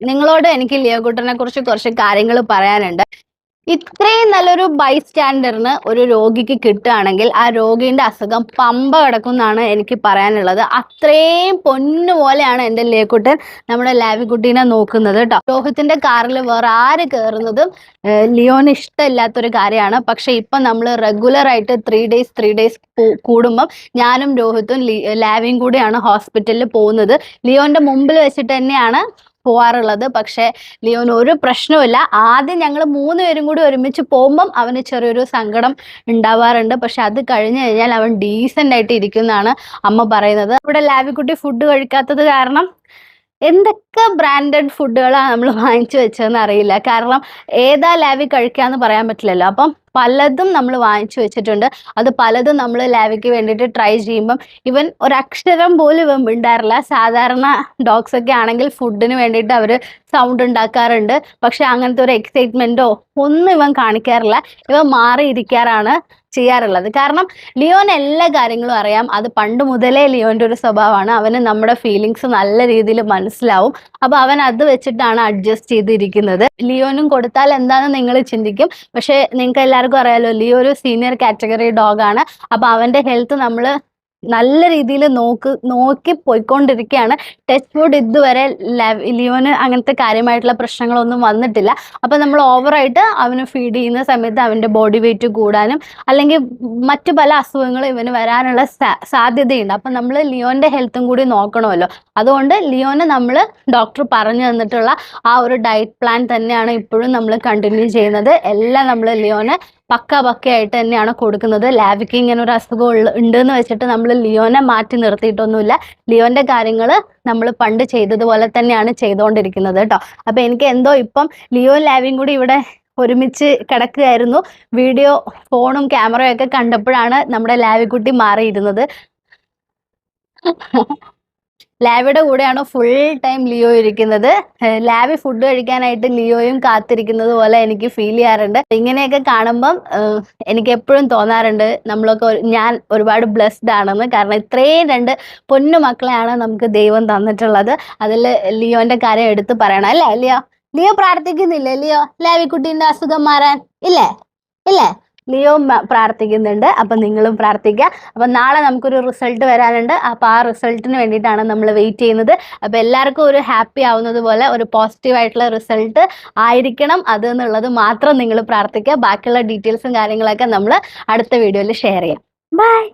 നിങ്ങളോട് എനിക്ക് ലിയോകുട്ടനെ കുറിച്ച് കുറച്ച് കാര്യങ്ങൾ പറയാനുണ്ട്. ഇത്രയും നല്ലൊരു ബൈസ്റ്റാൻഡറിന് ഒരു രോഗിക്ക് കിട്ടുകയാണെങ്കിൽ ആ രോഗിന്റെ അസുഖം പമ്പ കിടക്കുമെന്നാണ് എനിക്ക് പറയാനുള്ളത്. അത്രയും പൊന്നു പോലെയാണ് എന്റെ ലിയക്കുട്ടൻ നമ്മുടെ ലാവിക്കുട്ടീനെ നോക്കുന്നത് കേട്ടോ. രോഹിത്തിന്റെ കാറിൽ വേറെ ആര് കയറുന്നതും ലിയോന് ഇഷ്ടമില്ലാത്തൊരു കാര്യമാണ്. പക്ഷെ ഇപ്പം നമ്മൾ റെഗുലർ ആയിട്ട് ത്രീ ഡേയ്സ് ത്രീ ഡേയ്സ് കൂടുമ്പം ഞാനും രോഹിത്തും ലാവിയും കൂടിയാണ് ഹോസ്പിറ്റലിൽ പോകുന്നത്. ലിയോന്റെ മുമ്പിൽ വെച്ചിട്ട് തന്നെയാണ് പോവാറുള്ളത്. പക്ഷെ ലിയോന് ഒരു പ്രശ്നവുമില്ല. ആദ്യം ഞങ്ങൾ മൂന്ന് പേരും കൂടി ഒരുമിച്ച് പോകുമ്പം അവന് ചെറിയൊരു സങ്കടം ഉണ്ടാവാറുണ്ട്. പക്ഷെ അത് കഴിഞ്ഞു കഴിഞ്ഞാൽ അവൻ ഡീസന്റ് ആയിട്ട് ഇരിക്കുന്നതാണ് അമ്മ പറയുന്നത്. ഇവിടെ ലാവിക്കുട്ടി ഫുഡ് കഴിക്കാത്തത് കാരണം എന്തൊക്കെ ബ്രാൻഡഡ് ഫുഡുകളാണ് നമ്മൾ വാങ്ങിച്ചു വെച്ചതെന്ന് അറിയില്ല. കാരണം ഏതാ ലാവി കഴിക്കാന്ന് പറയാൻ പറ്റില്ലല്ലോ. അപ്പം പലതും നമ്മൾ വാങ്ങിച്ചു വെച്ചിട്ടുണ്ട്. അത് പലതും നമ്മൾ ലാവിക്ക് വേണ്ടിയിട്ട് ട്രൈ ചെയ്യുമ്പം ഇവൻ ഒരക്ഷരം പോലും ഇവൻ മിണ്ടാറില്ല. സാധാരണ ഡോഗ്സ് ഒക്കെ ആണെങ്കിൽ ഫുഡിന് വേണ്ടിയിട്ട് അവർ സൗണ്ട് ഉണ്ടാക്കാറുണ്ട്. പക്ഷെ അങ്ങനത്തെ ഒരു എക്സൈറ്റ്മെന്റോ ഒന്നും ഇവൻ കാണിക്കാറില്ല. ഇവൻ മാറിയിരിക്കാറാണ്. ചെയ്യാറുള്ളത്. കാരണം ലിയോന് എല്ലാ കാര്യങ്ങളും അറിയാം. അത് പണ്ട് മുതലേ ലിയോന്റെ ഒരു സ്വഭാവമാണ്. അവന് നമ്മുടെ ഫീലിങ്സ് നല്ല രീതിയിൽ മനസ്സിലാവും. അപ്പൊ അവൻ അത് വെച്ചിട്ടാണ് അഡ്ജസ്റ്റ് ചെയ്തിരിക്കുന്നത്. ലിയോനും കൊടുത്താൽ എന്താണെന്ന് നിങ്ങൾ ചിന്തിക്കും. പക്ഷെ നിങ്ങൾക്ക് എല്ലാവർക്കും അറിയാലോ ലിയോ ഒരു സീനിയർ കാറ്റഗറി ഡോഗാണ് അപ്പൊ അവന്റെ ഹെൽത്ത് നമ്മൾ നല്ല രീതിയിൽ നോക്ക് നോക്കി പോയിക്കൊണ്ടിരിക്കുകയാണ് ടെസ്റ്റ് ബോർഡ് ഇതുവരെ ലിയോന് അങ്ങനത്തെ കാര്യമായിട്ടുള്ള പ്രശ്നങ്ങളൊന്നും വന്നിട്ടില്ല. അപ്പൊ നമ്മൾ ഓവറായിട്ട് അവന് ഫീഡ് ചെയ്യുന്ന സമയത്ത് അവന്റെ ബോഡി വെയിറ്റ് കൂടാനും അല്ലെങ്കിൽ മറ്റു പല അസുഖങ്ങളും ഇവന് വരാനുള്ള സാധ്യതയുണ്ട്. അപ്പം നമ്മൾ ലിയോന്റെ ഹെൽത്തും കൂടി നോക്കണമല്ലോ. അതുകൊണ്ട് ലിയോനെ നമ്മൾ ഡോക്ടർ പറഞ്ഞു തന്നിട്ടുള്ള ആ ഒരു ഡയറ്റ് പ്ലാൻ തന്നെയാണ് ഇപ്പോഴും നമ്മൾ കണ്ടിന്യൂ ചെയ്യുന്നത്. എല്ലാം നമ്മൾ ലിയോന് പക്ക പക്കയായിട്ട് തന്നെയാണ് കൊടുക്കുന്നത്. ലാവിക്ക് ഇങ്ങനെ ഒരു അസുഖം ഉള്ള ഉണ്ടെന്ന് വെച്ചിട്ട് നമ്മൾ ലിയോനെ മാറ്റി നിർത്തിയിട്ടൊന്നുമില്ല. ലിയോന്റെ കാര്യങ്ങൾ നമ്മൾ പണ്ട് ചെയ്തതുപോലെ തന്നെയാണ് ചെയ്തുകൊണ്ടിരിക്കുന്നത് കേട്ടോ. അപ്പൊ എനിക്ക് എന്തോ ഇപ്പം ലിയോ ലാവിയും കൂടി ഇവിടെ ഒരുമിച്ച് കിടക്കുകയായിരുന്നു. വീഡിയോ ഫോണും ക്യാമറയും ഒക്കെ കണ്ടപ്പോഴാണ് നമ്മുടെ ലാവിക്കുട്ടി മാറിയിരുന്നത്. ലാവിയുടെ കൂടെയാണോ ഫുൾ ടൈം ലിയോ ഇരിക്കുന്നത്? ലാബി ഫുഡ് കഴിക്കാനായിട്ട് ലിയോയും കാത്തിരിക്കുന്നത് പോലെ എനിക്ക് ഫീൽ ചെയ്യാറുണ്ട്. ഇങ്ങനെയൊക്കെ കാണുമ്പം എനിക്ക് എപ്പോഴും തോന്നാറുണ്ട് നമ്മളൊക്കെ ഞാൻ ഒരുപാട് ബ്ലെസ്ഡ് ആണെന്ന്. കാരണം ഇത്രയും രണ്ട് പൊന്നു മക്കളെയാണ് നമുക്ക് ദൈവം തന്നിട്ടുള്ളത്. അതിൽ ലിയോന്റെ കാര്യം എടുത്ത് പറയണം അല്ലേ? ലിയോ ലിയോ പ്രാർത്ഥിക്കുന്നില്ലേ? ലിയോ ലാവിക്കുട്ടീന്റെ അസുഖം മാറാൻ ഇല്ലേ? ഇല്ലേ? ലിയോ പ്രാർത്ഥിക്കുന്നുണ്ട്. അപ്പൊ നിങ്ങളും പ്രാർത്ഥിക്കുക. അപ്പൊ നാളെ നമുക്കൊരു റിസൾട്ട് വരാനുണ്ട്. അപ്പൊ ആ റിസൾട്ടിന് വേണ്ടിയിട്ടാണ് നമ്മൾ വെയിറ്റ് ചെയ്യുന്നത്. അപ്പൊ എല്ലാവർക്കും ഒരു ഹാപ്പി ആവുന്നത് പോലെ ഒരു പോസിറ്റീവ് ആയിട്ടുള്ള റിസൾട്ട് ആയിരിക്കണം അത് എന്നുള്ളത് മാത്രം നിങ്ങൾ പ്രാർത്ഥിക്കുക. ബാക്കിയുള്ള ഡീറ്റെയിൽസും കാര്യങ്ങളൊക്കെ നമ്മൾ അടുത്ത വീഡിയോയിൽ ഷെയർ ചെയ്യാം. ബൈ